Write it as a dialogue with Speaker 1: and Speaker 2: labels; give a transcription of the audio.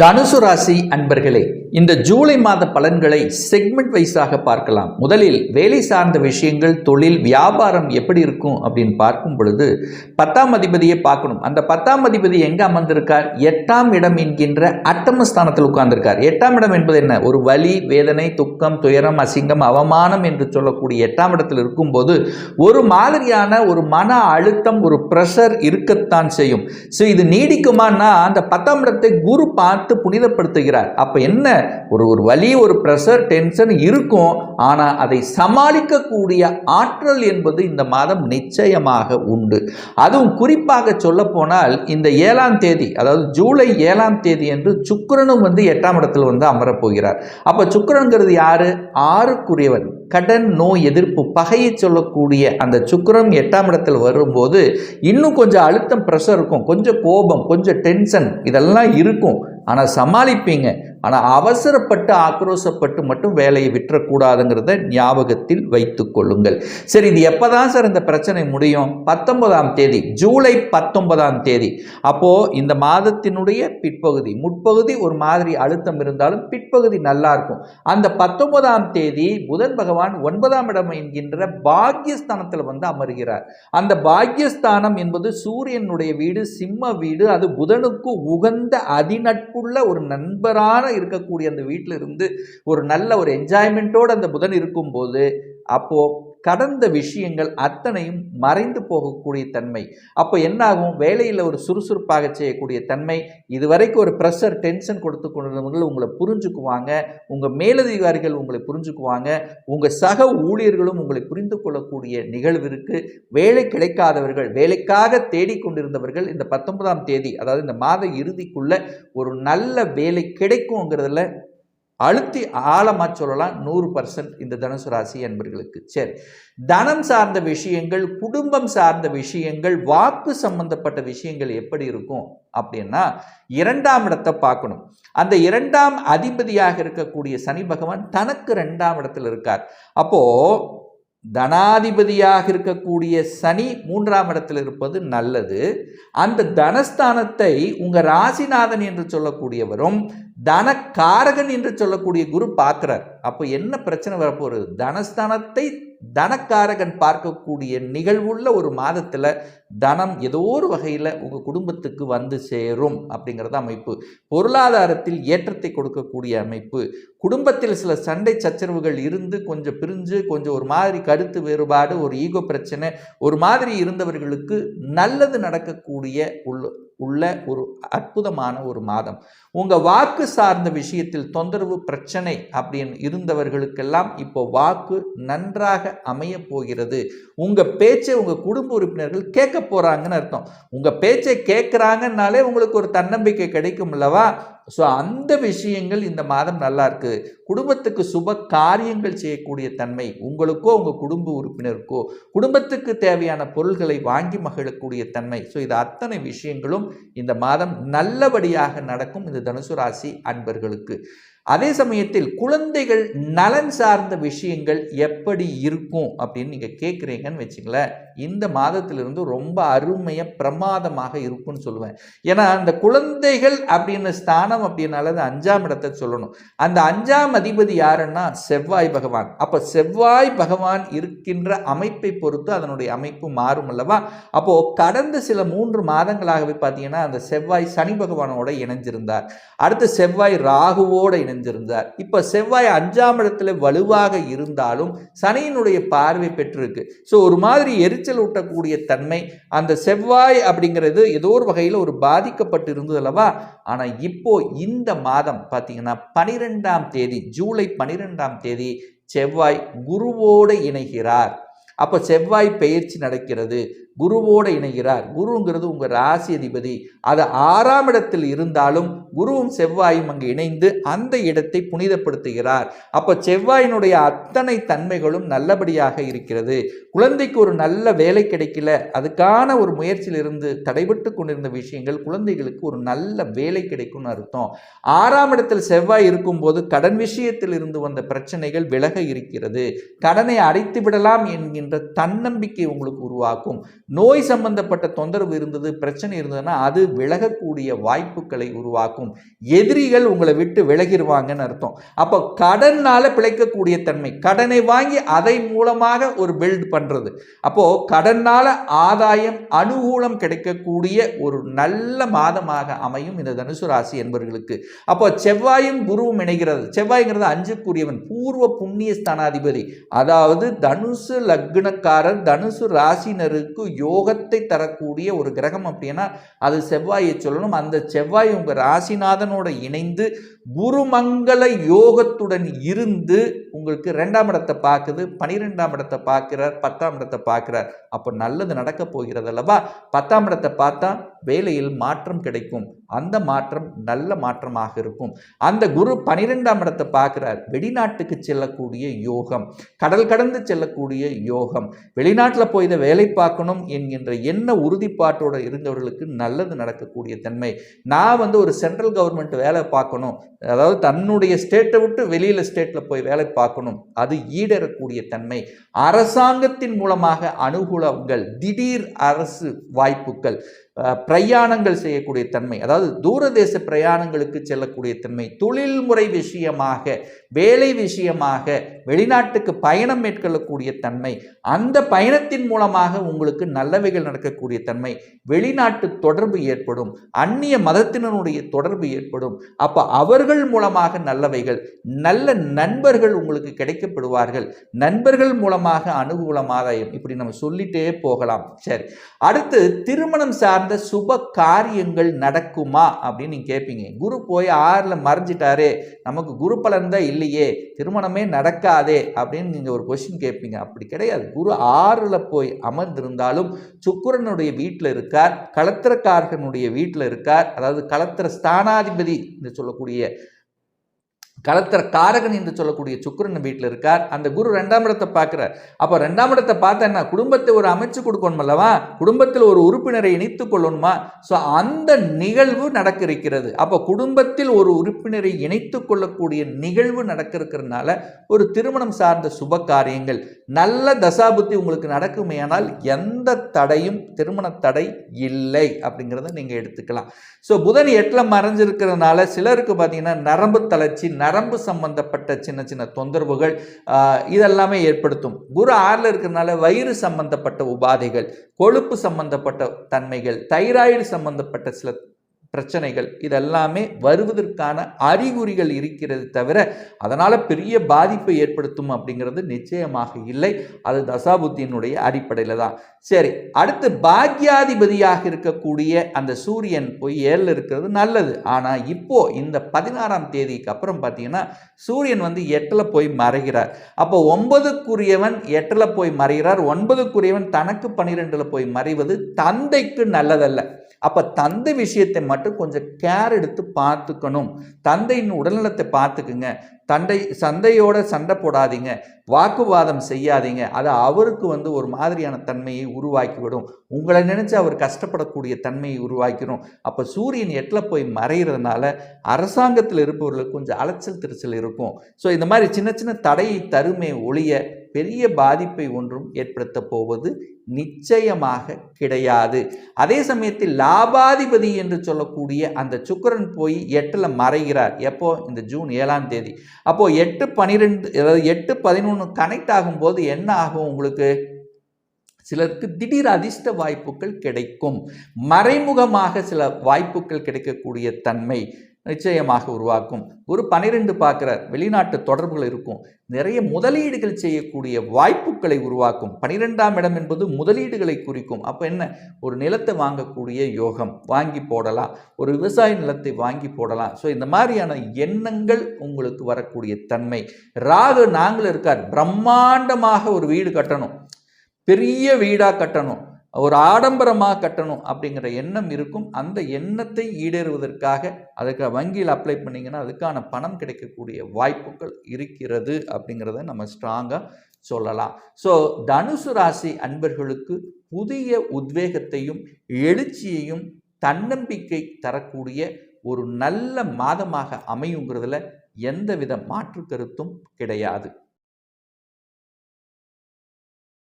Speaker 1: தனுசு ராசி அன்பர்களே இந்த ஜூலை மாத பலன்களை செக்மெண்ட் வைஸாக பார்க்கலாம். முதலில் வேலை சார்ந்த விஷயங்கள் தொழில் வியாபாரம் எப்படி இருக்கும் அப்படின்னு பார்க்கும் பொழுது பத்தாம் அதிபதியை பார்க்கணும். அந்த பத்தாம் அதிபதி எங்க அமர்ந்திருக்கார்? எட்டாம் இடம் என்கின்ற அட்டமஸ்தானத்தில் உட்கார்ந்திருக்கார். எட்டாம் இடம் என்பது என்ன? ஒரு வலி வேதனை துக்கம் துயரம் அசிங்கம் அவமானம் என்று சொல்லக்கூடிய எட்டாம் இடத்தில் இருக்கும்போது ஒரு மாதிரியான ஒரு மன அழுத்தம் ஒரு ப்ரெஷர் இருக்கத்தான் செய்யும். ஸோ இது நீடிக்குமான்னா அந்த பத்தாம் இடத்தை குரு பார்த்து புனிதப்படுத்துகிறார். அப்போ என்ன? ஒரு ஒரு வலி ஒரு ப்ரெஷர் டென்ஷன் இருக்கும். ஆனால் அதை சமாளிக்கக்கூடிய ஆற்றல் என்பது இந்த மாதம் நிச்சயமாக உண்டு. அதுவும் குறிப்பாக சொல்ல போனால் இந்த ஏழாம் தேதி அதாவது ஜூலை ஏழாம் தேதி என்று சுக்கரனும் வந்து எட்டாம் இடத்தில் வந்து அமரப் போகிறார் அப்போ சுக்கரனுங்கிறது யாரு? ஆறுக்குரியவன். கடன் நோய் எதிர்ப்பு பகையை சொல்லக்கூடிய அந்த சுக்கிரன் எட்டாம் இடத்தில் வரும்போது இன்னும் கொஞ்சம் அழுத்தம் ப்ரெஷர் இருக்கும். கொஞ்சம் கோபம் கொஞ்சம் டென்ஷன் இதெல்லாம் இருக்கும். ஆனால் சமாளிப்பீங்க. ஆனால் அவசரப்பட்டு ஆக்ரோசப்பட்டு மட்டும் வேலையை விட்டுறக்கூடாதுங்கிறத ஞாபகத்தில் வைத்து கொள்ளுங்கள். சரி இது எப்போ தான் சார் இந்த பிரச்சனை முடியும்? பத்தொன்பதாம் தேதி ஜூலை பத்தொன்பதாம் தேதி. அப்போது இந்த மாதத்தினுடைய பிற்பகுதி முற்பகுதி ஒரு மாதிரி அழுத்தம் இருந்தாலும் பிற்பகுதி நல்லா இருக்கும். அந்த பத்தொன்பதாம் தேதி புதன் பகவான் ஒன்பதாம் இடம் என்கின்ற பாக்யஸ்தானத்தில் வந்து அமர்கிறார். அந்த பாக்யஸ்தானம் என்பது சூரியனுடைய வீடு சிம்ம வீடு. அது புதனுக்கு உகந்த அதிநட்புள்ள ஒரு நண்பரான இருக்கக்கூடிய அந்த வீட்டில் இருந்து ஒரு நல்ல ஒரு என்ஜாய்மெண்ட்டோடு அந்த புதன் இருக்கும்போது அப்போ கடந்த விஷயங்கள் அத்தனையும் மறைந்து போகக்கூடிய தன்மை. அப்போ என்னாகும்? வேலையில் ஒரு சுறுசுறுப்பாக செய்யக்கூடிய தன்மை. இதுவரைக்கும் ஒரு ப்ரெஷர் டென்ஷன் கொடுத்து கொண்டிருந்தவர்கள் உங்களை புரிஞ்சுக்குவாங்க. உங்கள் மேலதிகாரிகள் உங்களை புரிஞ்சுக்குவாங்க. உங்கள் சக ஊழியர்களும் உங்களை புரிந்து கொள்ளக்கூடிய நிகழ்விற்கு வேலை கிடைக்காதவர்கள் வேலைக்காக தேடிக்கொண்டிருந்தவர்கள் இந்த பத்தொன்பதாம் தேதி அதாவது இந்த மாத இறுதிக்குள்ள ஒரு நல்ல வேலை கிடைக்குங்கிறதுல அழுத்தி ஆழமாக சொல்லலாம் நூறு பர்சன்ட் இந்த தனுசு ராசி என்பர்களுக்கு சரி. தனம் சார்ந்த விஷயங்கள் குடும்பம் சார்ந்த விஷயங்கள் வாக்கு சம்பந்தப்பட்ட விஷயங்கள் எப்படி இருக்கும் அப்படின்னா இரண்டாம் இடத்தை பார்க்கணும். அந்த இரண்டாம் அதிபதியாக இருக்கக்கூடிய சனி பகவான் தனக்கு ரெண்டாம் இடத்துல இருக்கார். அப்போது தனாதிபதியாக இருக்கக்கூடிய சனி மூன்றாம் இடத்தில் இருப்பது நல்லது. அந்த தனஸ்தானத்தை உங்கள் ராசிநாதன் என்று சொல்லக்கூடியவரும் தனக்காரகன் என்று சொல்லக்கூடிய குரு பார்க்குறார். அப்போ என்ன பிரச்சனை வரப்போகிறது தனஸ்தானத்தை தனக்காரகன் பார்க்கக்கூடிய நிகழ்வுள்ள ஒரு மாதத்தில் தனம் ஏதோ ஒரு வகையில் உங்கள் குடும்பத்துக்கு வந்து சேரும் அப்படிங்கிறது அமைப்பு. பொருளாதாரத்தில் ஏற்றத்தை கொடுக்கக்கூடிய அமைப்பு. குடும்பத்தில் சில சண்டை சச்சரவுகள் இருந்து கொஞ்சம் பிரிஞ்சு கொஞ்சம் ஒரு மாதிரி கருத்து வேறுபாடு ஒரு ஈகோ பிரச்சனை ஒரு மாதிரி இருந்தவர்களுக்கு நல்லது நடக்கக்கூடிய உள்ள உள்ள ஒரு அற்புதமான ஒரு மாதம். உங்கள் வாக்கு சார்ந்த விஷயத்தில் தொந்தரவு பிரச்சனை அப்படின்னு இருந்தவர்களுக்கெல்லாம் இப்போ வாக்கு நன்றாக அமைய போகிறது. உங்கள் பேச்சை உங்கள் குடும்ப உறுப்பினர்கள் கேட்க போகிறாங்கன்னு அர்த்தம். உங்கள் பேச்சை கேட்குறாங்கன்னாலே உங்களுக்கு ஒரு தன்னம்பிக்கை கிடைக்கும் அல்லவா ஸோ அந்த விஷயங்கள் இந்த மாதம் நல்லா இருக்கு. குடும்பத்துக்கு சுப காரியங்கள் செய்யக்கூடிய தன்மை உங்களுக்கோ உங்கள் குடும்ப உறுப்பினருக்கோ குடும்பத்துக்கு தேவையான பொருள்களை வாங்கி மகிழக்கூடிய தன்மை. ஸோ இது அத்தனை விஷயங்களும் இந்த மாதம் நல்லபடியாக நடக்கும் இந்த தனுசு ராசி அன்பர்களுக்கு. அதே சமயத்தில் குழந்தைகள் நலன் சார்ந்த விஷயங்கள் எப்படி இருக்கும் அப்படின்னு நீங்கள் கேட்குறீங்கன்னு வச்சுங்களேன். இந்த மாதத்திலிருந்து ரொம்ப அருமையாக பிரமாதமாக இருக்கும்னு சொல்லுவேன். ஏன்னா அந்த குழந்தைகள் அப்படின்னு ஸ்தானம் அப்படின்னால அஞ்சாம் இடத்தை சொல்லணும். அந்த அஞ்சாம் அதிபதி யாருன்னா? செவ்வாய் பகவான். அப்போ செவ்வாய் பகவான் இருக்கின்ற அமைப்பை பொறுத்து அதனுடைய அமைப்பு மாறும் அல்லவா? அப்போது கடந்த சில மூன்று மாதங்களாகவே பார்த்தீங்கன்னா அந்த செவ்வாய் சனி பகவானோட இணைஞ்சிருந்தார். அடுத்து செவ்வாய் ராகுவோட இணைஞ்சிருந்தார். இப்போ செவ்வாய் அஞ்சாம் இடத்துல வலுவாக இருந்தாலும் சனியினுடைய பார்வை பெற்றிருக்கு. ஸோ ஒரு மாதிரி எரிச்சல் ஊட்டக்கூடிய தன்மை அந்த செவ்வாய் அப்படிங்கிறது ஏதோ ஒரு வகையில் ஒரு பாதிக்கப்பட்டு இருந்தது அல்லவா? ஆனால் இப்போ இந்த மாதம் பார்த்தீங்கன்னா பனிரெண்டாம் தேதி ஜூலை பனிரெண்டாம் தேதி செவ்வாய் குருவோடு இணைகிறார். அப்போ செவ்வாய் பயிற்சி நடக்கிறது. குருவோடு இணைகிறார். குருங்கிறது உங்கள் ராசி அதிபதி. அது ஆறாம் இடத்தில் இருந்தாலும் குருவும் செவ்வாயும் அங்கு இணைந்து அந்த இடத்தை புனிதப்படுத்துகிறார். அப்போ செவ்வாயினுடைய அத்தனை தன்மைகளும் நல்லபடியாக இருக்கிறது. குழந்தைக்கு ஒரு நல்ல வேலை கிடைக்கல. அதுக்கான ஒரு முயற்சியில் இருந்து தடைபட்டு கொண்டிருந்த விஷயங்கள் குழந்தைகளுக்கு ஒரு நல்ல வேலை கிடைக்கும்னு அர்த்தம். ஆறாம் இடத்தில் செவ்வாய் இருக்கும்போது கடன் விஷயத்தில் இருந்து வந்த பிரச்சனைகள் விலக இருக்கிறது. கடனை அடைத்து விடலாம் என்கின்ற தன்னம்பிக்கை உங்களுக்கு உருவாக்கும். நோய் சம்பந்தப்பட்ட தொந்தரவு இருந்தது பிரச்சனை இருந்ததுன்னா அது விலகக்கூடிய வாய்ப்புகளை உருவாக்கும். எதிரிகள் உங்களை விட்டு விலகிடுவாங்கன்னு அர்த்தம். அப்போ கடனால் பிழைக்கக்கூடிய தன்மை கடனை வாங்கி அதை மூலமாக ஒரு பில்ட் பண்ணுறது அப்போது கடனால் ஆதாயம் அனுகூலம் கிடைக்கக்கூடிய ஒரு நல்ல மாதமாக அமையும் இந்த தனுசு ராசி என்பவர்களுக்கு அப்போ செவ்வாயும் குருவும் இணைகிறது. செவ்வாய்ங்கிறது அஞ்சுக்குரியவன் பூர்வ புண்ணிய ஸ்தானாதிபதி அதாவது தனுசு லக்னக்காரர் தனுசு ராசினருக்கு யோகத்தை தரக்கூடிய ஒரு கிரகம் அப்படின்னா அது செவ்வாயை சொல்லணும். அந்த செவ்வாய் உங்கள் ராசிநாதனோட இணைந்து குருமங்கள யோகத்துடன் இருந்து உங்களுக்கு ரெண்டாம் இடத்தை பார்க்குது பனிரெண்டாம் இடத்தை பார்க்கிறார் பத்தாம் இடத்தை பார்க்கிறார். அப்போ நல்லது நடக்க போகிறது அல்லவா பத்தாம் இடத்தை பார்த்தா வேலையில் மாற்றம் கிடைக்கும். அந்த மாற்றம் நல்ல மாற்றமாக இருக்கும். அந்த குரு பனிரெண்டாம் இடத்தை பார்க்குறார். வெளிநாட்டுக்கு செல்லக்கூடிய யோகம். கடல் கடந்து செல்லக்கூடிய யோகம். வெளிநாட்டில் போய் இதை வேலை பார்க்கணும் என்கின்ற என்ன உறுதிப்பாட்டோடு இருந்தவர்களுக்கு நல்லது நடக்கக்கூடிய தன்மை. நான் வந்து ஒரு சென்ட்ரல் கவர்மெண்ட் வேலை பார்க்கணும். அதாவது தன்னுடைய ஸ்டேட்டை விட்டு வெளியில் ஸ்டேட்டில் போய் வேலை பார்க்கணும். அது ஈடேறக்கூடிய தன்மை. அரசாங்கத்தின் மூலமாக அனுகூலங்கள் திடீர் அரசு வாய்ப்புகள். பிரயாணங்கள் செய்யக்கூடிய தன்மை அதாவது தூரதேச பிரயாணங்களுக்கு செல்லக்கூடிய தன்மை தொழில்முறை விஷயமாக வேலை விஷயமாக வெளிநாட்டுக்கு பயணம் மேற்கொள்ளக்கூடிய தன்மை அந்த பயணத்தின் மூலமாக உங்களுக்கு நல்லவைகள் நடக்கக்கூடிய தன்மை வெளிநாட்டு தொடர்பு ஏற்படும் அந்நிய மதத்தினருடைய தொடர்பு ஏற்படும். அப்போ அவர்கள் மூலமாக நல்லவைகள் நல்ல நண்பர்கள் உங்களுக்கு கிடைக்கப்படுவார்கள். நண்பர்கள் மூலமாக அனுகூலம் ஆதாயம் இப்படி நம்ம சொல்லிட்டே போகலாம். சரி அடுத்து திருமணம் சார்ந்த சுப காரியங்கள் நடக்குமா அப்படின்னு நீங்கள் கேட்பீங்க குரு போய் ஆறில் மறைஞ்சிட்டாரே நமக்கு குரு பலன் தான் இல்லையே திருமணமே நடக்காதே அப்படின்னு நீங்கள் ஒரு கொஸ்டின் கேட்பீங்க அப்படி கிடையாது. குரு ஆறில் போய் அமர்ந்திருந்தாலும் சுக்கிரனுடைய வீட்டில் இருக்கார் களத்திரக்காரகனுடைய வீட்டில் இருக்கார். அதாவது களத்திர ஸ்தானாதிபதி என்று சொல்லக்கூடிய கலத்திர காரகன் என்று சொல்லக்கூடிய சுக்கிரன் வீட்டில் இருக்கார். அந்த குரு ரெண்டாம் இடத்தை பார்க்குறார். அப்போ ரெண்டாம் இடத்தை பார்த்தா என்ன? குடும்பத்தை ஒரு அமைச்சு கொடுக்கணும் அல்லவா? குடும்பத்தில் ஒரு உறுப்பினரை இணைத்து கொள்ளணுமா? ஸோ அந்த நிகழ்வு நடக்க இருக்கிறது அப்போ குடும்பத்தில் ஒரு உறுப்பினரை இணைத்து கொள்ளக்கூடிய நிகழ்வு நடக்க இருக்கிறதுனால ஒரு திருமணம் சார்ந்த சுப காரியங்கள் நல்ல தசாபுத்தி உங்களுக்கு நடக்குமேயானால் எந்த தடையும் திருமண தடை இல்லை அப்படிங்கிறத நீங்கள் எடுத்துக்கலாம். ஸோ புதன் எட்டில் மறைஞ்சிருக்கிறதுனால சிலருக்கு பார்த்தீங்கன்னா நரம்பு தளர்ச்சி நரம்பு சம்பந்தப்பட்ட சின்ன சின்ன தொந்தரவுகள் ஆஹ், இதெல்லாமே ஏற்படுத்தும். குரு ஆறில் இருக்கிறதுனால வயிறு சம்பந்தப்பட்ட உபாதைகள் கொழுப்பு சம்பந்தப்பட்ட தன்மைகள் தைராய்டு சம்பந்தப்பட்ட சில பிரச்சனைகள். இதெல்லாமே வருவதற்கான அறிகுறிகள் இருக்கிறது தவிர அதனால் பெரிய பாதிப்பை ஏற்படுத்தும் அப்படிங்கிறது நிச்சயமாக இல்லை. அது தசாபுத்தியினுடைய அடிப்படையில் தான். சரி அடுத்து பாக்யாதிபதியாக இருக்கக்கூடிய அந்த சூரியன் போய் ஏழில் இருக்கிறது நல்லது. ஆனால் இப்போ இந்த பதினாறாம் தேதிக்கு அப்புறம் பார்த்தீங்கன்னா சூரியன் வந்து எட்டில் போய் மறைகிறார். அப்போ ஒன்பதுக்குரியவன் எட்டில் போய் மறைகிறார். ஒன்பதுக்குரியவன் தனக்கு பன்னிரெண்டில் போய் மறைவது தந்தைக்கு நல்லதல்ல. அப்போ தந்தை விஷயத்தை மட்டும் மட்டும் கொஞ்சம் கேர் எடுத்து பார்த்துக்கணும். தந்தையின் உடல்நலத்தை பார்த்துக்குங்க. தந்தை சந்தையோட சண்டை போடாதீங்க. வாக்குவாதம் செய்யாதீங்க. அது அவருக்கு வந்து ஒரு மாதிரியான தன்மையை உருவாக்கிவிடும். உங்களை நினச்சி அவர் கஷ்டப்படக்கூடிய தன்மையை உருவாக்கிடும் அப்போ சூரியன் எட்டில் போய் மறைகிறதுனால அரசாங்கத்தில் இருப்பவர்களுக்கு கொஞ்சம் அலைச்சல் திருச்சல் இருக்கும். ஸோ இந்த மாதிரி சின்ன சின்ன தடையை தருமே ஒழிய பெரிய பாதிப்பை ஒன்றும் ஏற்படுத்தப் போவது நிச்சயமாக கிடையாது. அதே சமயத்தில் லாபாதிபதி என்று சொல்லக்கூடிய அந்த சுக்கரன் போய் எட்டில் மறைகிறார். எப்போ? இந்த ஜூன் ஏழாம் தேதி. அப்போது எட்டு பனிரெண்டு அதாவது எட்டு பதினொன்று கனெக்ட் ஆகும்போது என்ன ஆகும் உங்களுக்கு? சிலருக்கு திடீர் அதிர்ஷ்ட வாய்ப்புகள் கிடைக்கும். மறைமுகமாக சில வாய்ப்புகள் கிடைக்கக்கூடிய தன்மை. நிச்சயமாக உருவாக்கும். ஒரு பனிரெண்டு பார்க்குறார் வெளிநாட்டு தொடர்புகள் இருக்கும். நிறைய முதலீடுகள் செய்யக்கூடிய வாய்ப்புகளை உருவாக்கும். பனிரெண்டாம் இடம் என்பது முதலீடுகளை குறிக்கும். அப்போ என்ன? ஒரு நிலத்தை வாங்கக்கூடிய யோகம். வாங்கி போடலாம். ஒரு விவசாய நிலத்தை வாங்கி போடலாம். ஸோ இந்த மாதிரியான எண்ணங்கள் உங்களுக்கு வரக்கூடிய தன்மை. ராகு நாங்கள் இருக்கார். பிரம்மாண்டமாக ஒரு வீடு கட்டணும். பெரிய வீடாக கட்டணும். ஒரு ஆடம்பரமாக கட்டணும் அப்படிங்கிற எண்ணம் இருக்கும். அந்த எண்ணத்தை ஈடேறுவதற்காக அதுக்கு வங்கியில் அப்ளை பண்ணிங்கன்னா அதுக்கான பணம் கிடைக்கக்கூடிய வாய்ப்புகள் இருக்கிறது அப்படிங்கிறத நம்ம ஸ்ட்ராங்காக சொல்லலாம். ஸோ தனுசு ராசி அன்பர்களுக்கு புதிய உத்வேகத்தையும் எழுச்சியையும் தன்னம்பிக்கை தரக்கூடிய ஒரு நல்ல மாதமாக அமையுங்கிறதுல எந்தவித மாற்று கருத்தும் கிடையாது.